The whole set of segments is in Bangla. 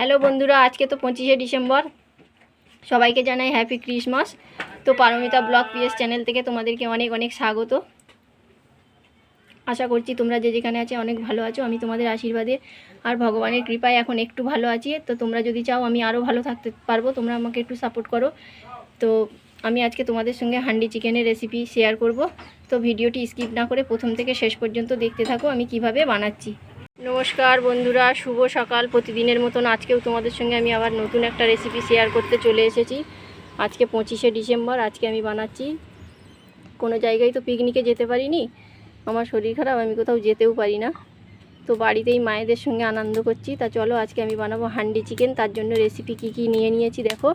হ্যালো বন্ধুরা, আজকে তো পঁচিশে ডিসেম্বর। সবাইকে জানাই হ্যাপি ক্রিসমাস তো পারমিতা ব্লগ পিএস চ্যানেল থেকে তোমাদেরকে অনেক অনেক স্বাগত। আশা করছি তোমরা যে যেখানে আছে অনেক ভালো আছো। আমি তোমাদের আশীর্বাদে আর ভগবানের কৃপায় এখন একটু ভালো আছি। তো তোমরা যদি চাও আমি আরও ভালো থাকতে পারব, তোমরা আমাকে একটু সাপোর্ট করো। তো আমি আজকে তোমাদের সঙ্গে হান্ডি চিকেনের রেসিপি শেয়ার করব। তো ভিডিওটি স্কিপ না করে প্রথম থেকে শেষ পর্যন্ত দেখতে থাকো আমি কীভাবে বানাচ্ছি। নমস্কার বন্ধুরা, শুভ সকাল। প্রতিদিনের মতন আজকেও তোমাদের সঙ্গে আমি আবার নতুন একটা রেসিপি শেয়ার করতে চলে এসেছি। আজকে পঁচিশে ডিসেম্বর, আজকে আমি বানাচ্ছি। কোনো জায়গায় তো পিকনিকে যেতে পারিনি। আমার শরীর খারাপ, আমি কোথাও যেতেও পারি না। তো বাড়িতেই মায়েদের সঙ্গে আনন্দ করছি। তা চলো আজকে আমি বানাবো হান্ডি চিকেন। তার জন্য রেসিপি কি কি নিয়ে নিয়েছি দেখো।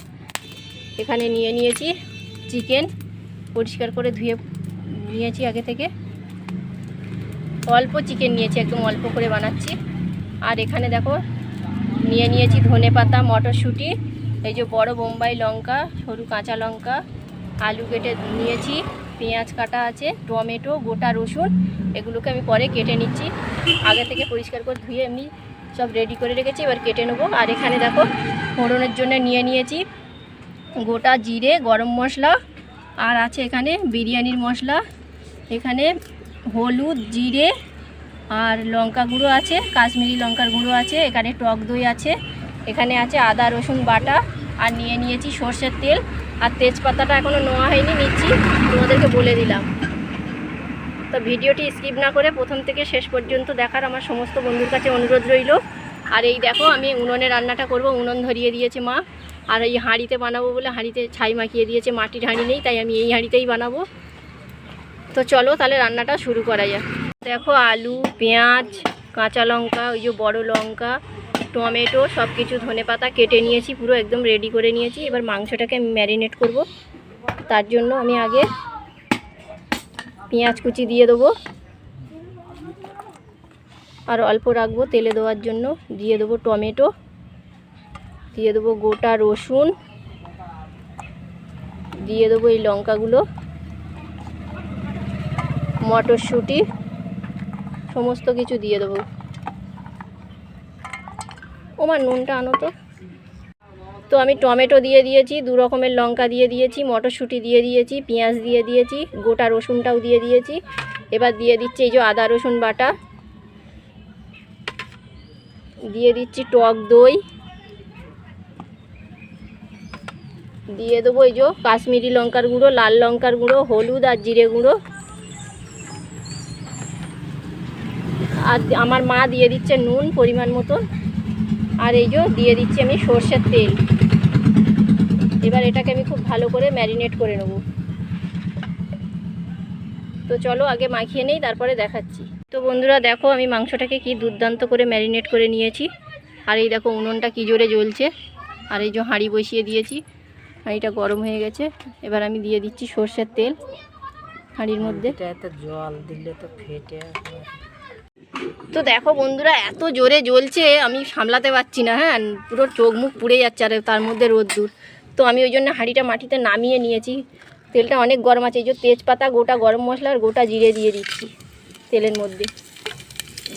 এখানে নিয়ে নিয়েছি চিকেন। পরিষ্কার করে ধুয়ে নিয়েছি আগে থেকে। অল্প চিকেন নিয়েছি, একদম অল্প করে বানাচ্ছি। আর এখানে দেখো, নিয়ে নিয়েছি ধনে পাতা, মটরশুঁটি, এই যে বড় বোম্বাই লঙ্কা, সরু কাঁচা লঙ্কা, আলু কেটে নিয়েছি, পেঁয়াজ কাটা আছে, টমেটো, গোটা রসুন, এগুলোকে আমি পরে কেটে নিচ্ছি। আগে থেকে পরিষ্কার করে ধুয়ে এমনি সব রেডি করে রেখেছি, এবার কেটে নেব। আর এখানে দেখো, ফোড়নের জন্য নিয়ে নিয়েছি গোটা জিরে, গরম মশলা, আর আছে এখানে বিরিয়ানির মশলা, এখানে হলুদ, জিরে আর লঙ্কা গুঁড়ো আছে, কাশ্মীরি লঙ্কার গুঁড়ো আছে, এখানে টক দই আছে, এখানে আছে আদা, রসুন বাটা, আর নিয়ে নিয়েছি সর্ষের তেল, আর তেজপাতাটা এখনও নেওয়া হয়নি, নিচ্ছি, তোমাদেরকে বলে দিলাম। তো ভিডিওটি স্কিপ না করে প্রথম থেকে শেষ পর্যন্ত দেখার আমার সমস্ত বন্ধুর কাছে অনুরোধ রইল। আর এই দেখো, আমি উনুনে রান্নাটা করব, উনুন ধরিয়ে দিয়েছে মা, আর এই হাঁড়িতে বানাবো বলে হাঁড়িতে ছাই মাখিয়ে দিয়েছে, মাটির হাঁড়ি নেই, তাই আমি এই হাঁড়িতেই বানাবো। তো চলো তাহলে রান্নাটা শুরু করা যাক। দেখো আলু, পেঁয়াজ, কাঁচা লঙ্কা, ওই যে বড় লঙ্কা, টমেটো সব কিছু ধনে পাতা কেটে নিয়েছি, পুরো একদম রেডি করে নিয়েছি। এবার মাংসটাকে ম্যারিনেট করব। তার জন্য আমি আগে পেঁয়াজ কুচি দিয়ে দেবো। আর অল্প রাখব তেলে দেওয়ার জন্য। দিয়ে দেবো টমেটো, দিয়ে দেবো গোটা রসুন, দিয়ে দেবো এই লঙ্কাগুলো। মটরশুঁটি, সমস্ত কিছু দিয়ে দেবো। ওমার নুনটা আনো তো। তো আমি টমেটো দিয়ে দিয়েছি, দু রকমের লঙ্কা দিয়ে দিয়েছি, মটরশুঁটি দিয়ে দিয়েছি, পেঁয়াজ দিয়ে দিয়েছি, গোটা রসুনটাও দিয়ে দিয়েছি। এবার দিয়ে দিচ্ছি এই যে আদা রসুন বাটা। দিয়ে দিচ্ছি টক দই। দিয়ে দেবো এই যে কাশ্মীরি লঙ্কার গুঁড়ো, লাল লঙ্কার গুঁড়ো, হলুদ আর জিরে গুঁড়ো। আর আমার মা দিয়ে দিচ্ছে নুন পরিমাণ মতন। আর এই যে দিয়ে দিচ্ছি আমি সর্ষের তেল। এবার এটাকে আমি খুব ভালো করে ম্যারিনেট করে নেব। তো চলো আগে মাখিয়ে নেই, তারপরে দেখাচ্ছি। তো বন্ধুরা, দেখো আমি মাংসটাকে কি দুর্দান্ত করে ম্যারিনেট করে নিয়েছি। আর এই দেখো উনুনটা কি জোরে জ্বলছে। আর এই যে হাঁড়ি বসিয়ে দিয়েছি। হাঁড়িটা গরম হয়ে গেছে। এবার আমি দিয়ে দিচ্ছি সর্ষের তেল হাঁড়ির মধ্যে। জল দিলে তো ফেটে তো দেখো বন্ধুরা, এত জোরে জ্বলছে, আমি সামলাতে পারছি না হ্যাঁ? পুরো চোখ মুখ পুড়ে যাচ্ছে, আর তার মধ্যে রোদ্দুর। তো আমি ওই জন্য হাঁড়িটা মাটিতে নামিয়ে নিয়েছি। তেলটা অনেক গরম আছে, এই যে তেজপাতা, গোটা গরম মশলা আর গোটা জিরে দিয়ে দিচ্ছি তেলের মধ্যে।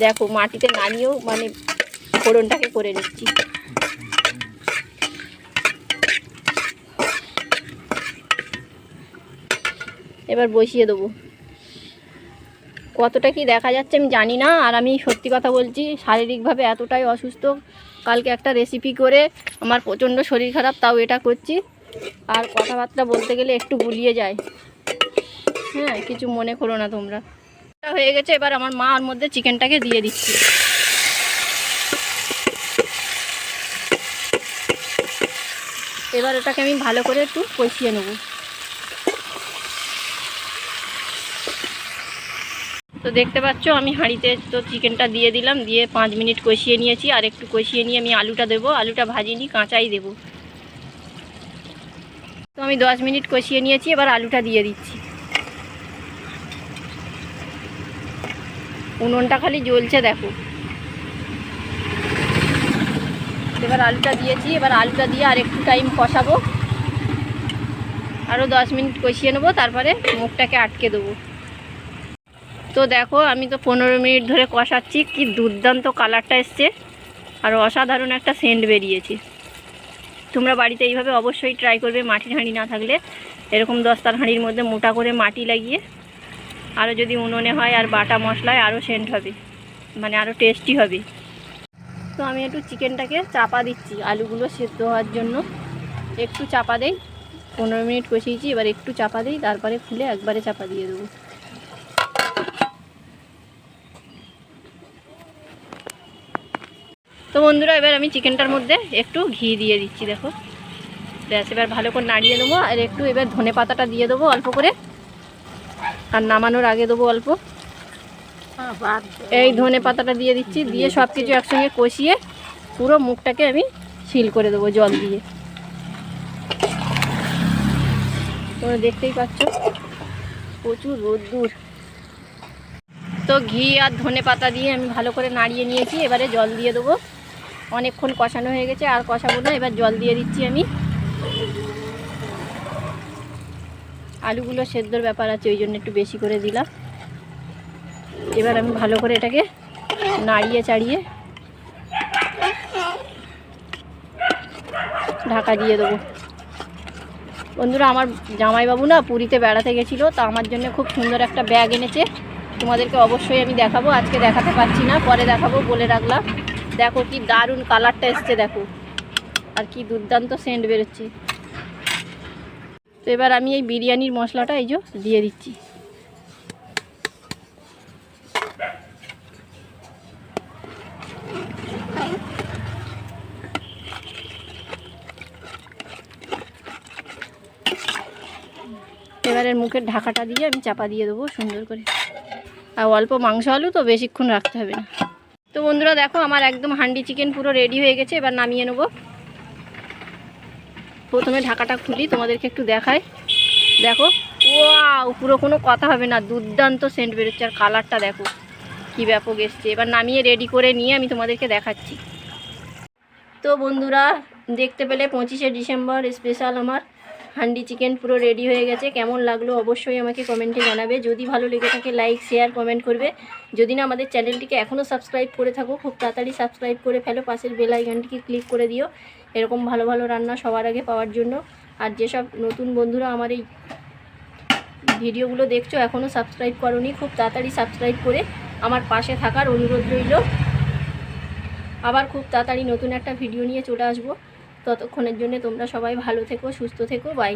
দেখো, মাটিতে নামিয়েও মানে ফোড়নটাকে করে নিচ্ছি। এবার বসিয়ে দেবো। কতটা কি দেখা যাচ্ছে আমি জানি না, আর আমি সত্যি কথা বলছি, শারীরিকভাবে এতটাই অসুস্থ। কালকে একটা রেসিপি করে আমার প্রচণ্ড শরীর খারাপ, তাও এটা করছি। আর কথাবার্তা বলতে গেলে একটু গুলিয়ে যায়। হ্যাঁ কিছু মনে করো না তোমরা। এটা হয়ে গেছে, এবার আমার মা ওর মধ্যে চিকেনটাকে দিয়ে দিচ্ছি। এবার এটাকে আমি ভালো করে একটু কষিয়ে নেব। তো দেখতে পাচ্ছ, আমি হাঁড়িতে তো চিকেনটা দিয়ে দিলাম, দিয়ে পাঁচ মিনিট কষিয়ে নিয়েছি, আর একটু কষিয়ে নিয়ে আমি আলুটা দেবো, আলুটা ভাজিনি কাঁচাই দেবো। তো আমি দশ মিনিট কষিয়ে নিয়েছি, এবার আলুটা দিয়ে দিচ্ছি। উনুনটা খালি জ্বলছে, দেখো। এবার আলুটা দিয়েছি, এবার আলুটা দিয়ে আর একটু টাইম কষাবো। আরও দশ মিনিট কষিয়ে নেব, তারপরে মুখটাকে আটকে দেবো। তো দেখো, আমি তো পনেরো মিনিট ধরে কষাচ্ছি, কি দুর্দান্ত কালারটা এসছে। আর অসাধারণ একটা সেন্ট বেরিয়েছে। তোমরা বাড়িতে এইভাবে অবশ্যই ট্রাই করবে, মাটির হাঁড়ি না থাকলে। এরকম দস্তার হাঁড়ির মধ্যে মোটা করে মাটি লাগিয়ে আরও যদি উনুনে হয় আর বাটা মশলায় আরও সেন্ট হবে মানে আরও টেস্টি হবে। তো আমি একটু চিকেনটাকে চাপা দিচ্ছি, আলুগুলো সেদ্ধ হওয়ার জন্য। একটু চাপা দেই, পনেরো মিনিট কষিয়েছি, এবার একটু চাপা দিই, তারপরে খুলে একবারে চাপা দিয়ে দেবো। তো বন্ধুরা, এবার আমি চিকেনটার মধ্যে একটু ঘি দিয়ে দিচ্ছি, দেখো। ব্যাস, এবার ভালো করে নাড়িয়ে দেবো আর একটু এবার ধনে পাতাটা দিয়ে দেবো অল্প করে। আর নামানোর আগে দেবো অল্প। এই ধনে পাতাটা দিয়ে দিচ্ছি, দিয়ে সব কিছু একসঙ্গে কষিয়ে পুরো মুখটাকে আমি সিল করে দেবো জল দিয়ে। তোমরা দেখতেই পাচ্ছ, প্রচুর রোদ্দুর। তো ঘি আর ধনে পাতা দিয়ে আমি ভালো করে নাড়িয়ে নিয়েছি, এবারে জল দিয়ে দেবো। অনেকক্ষণ কষানো হয়ে গেছে, আর কষাবো না, এবার জল দিয়ে দিচ্ছি আমি। আলুগুলো সেদ্ধর ব্যাপার আছে, ওই জন্য একটু বেশি করে দিলাম। এবার আমি ভালো করে এটাকে নাড়িয়ে চাড়িয়ে ঢাকা দিয়ে দেবো। বন্ধুরা, আমার জামাইবাবু না পুরীতে বেড়াতে গেছিল, তা আমার জন্য খুব সুন্দর একটা ব্যাগ এনেছে। তোমাদেরকে অবশ্যই আমি দেখাবো, আজকে দেখাতে পারছি না, পরে দেখাবো বলে রাখলাম। দেখো কি দারুণ কালারটা এসছে, দেখো। আর কি দুর্দান্ত সেন্ট বেরোচ্ছে। তো এবার আমি এই বিরিয়ানির মশলাটা এই যে দিয়ে দিচ্ছি। এবারের মুখের ঢাকাটা দিয়ে আমি চাপা দিয়ে দেবো সুন্দর করে। আর অল্প মাংস আলু তো বেশিক্ষণ রাখতে হবে না। তো বন্ধুরা দেখো, আমার একদম হান্ডি চিকেন পুরো রেডি হয়ে গেছে, এবার নামিয়ে নেব। প্রথমে ঢাকাটা খুলি, তোমাদেরকে একটু দেখাই। দেখো, ওয়াও, পুরো কোনো কথা হবে না, দুর্দান্ত সেন্ট বেরোচ্ছে, আর কালারটা দেখো, কি ব্যাপক এসছে। এবার নামিয়ে রেডি করে নিয়ে আমি তোমাদেরকে দেখাচ্ছি। তো বন্ধুরা, দেখতে পেলে পঁচিশে ডিসেম্বর স্পেশাল আমার। হান্ডি চিকেন পুরো রেডি হয়ে গেছে। কেমন লাগল অবশ্যই আমাকে কমেন্টে জানাবে। যদি ভালো লেগে থাকে লাইক শেয়ার কমেন্ট করবে। যদি না, আমাদের চ্যানেলটিকে এখনও সাবস্ক্রাইব করে থাকো, খুব তাড়াতাড়ি সাবস্ক্রাইব করে ফেলো। পাশের বেল আইকনটিকে ক্লিক করে দিও। এরকম ভালো ভালো রান্না সবার আগে পাওয়ার জন্য। আর যেসব নতুন বন্ধুরা আমার এই ভিডিওগুলো দেখছ এখনও সাবস্ক্রাইব করনি, খুব তাড়াতাড়ি সাবস্ক্রাইব করে আমার পাশে থাকার অনুরোধ রইল। আবার খুব তাড়াতাড়ি নতুন একটা ভিডিও নিয়ে চলে আসব। ততক্ষণের জন্য তোমরা সবাই ভালো থেকো সুস্থ থেকো বাই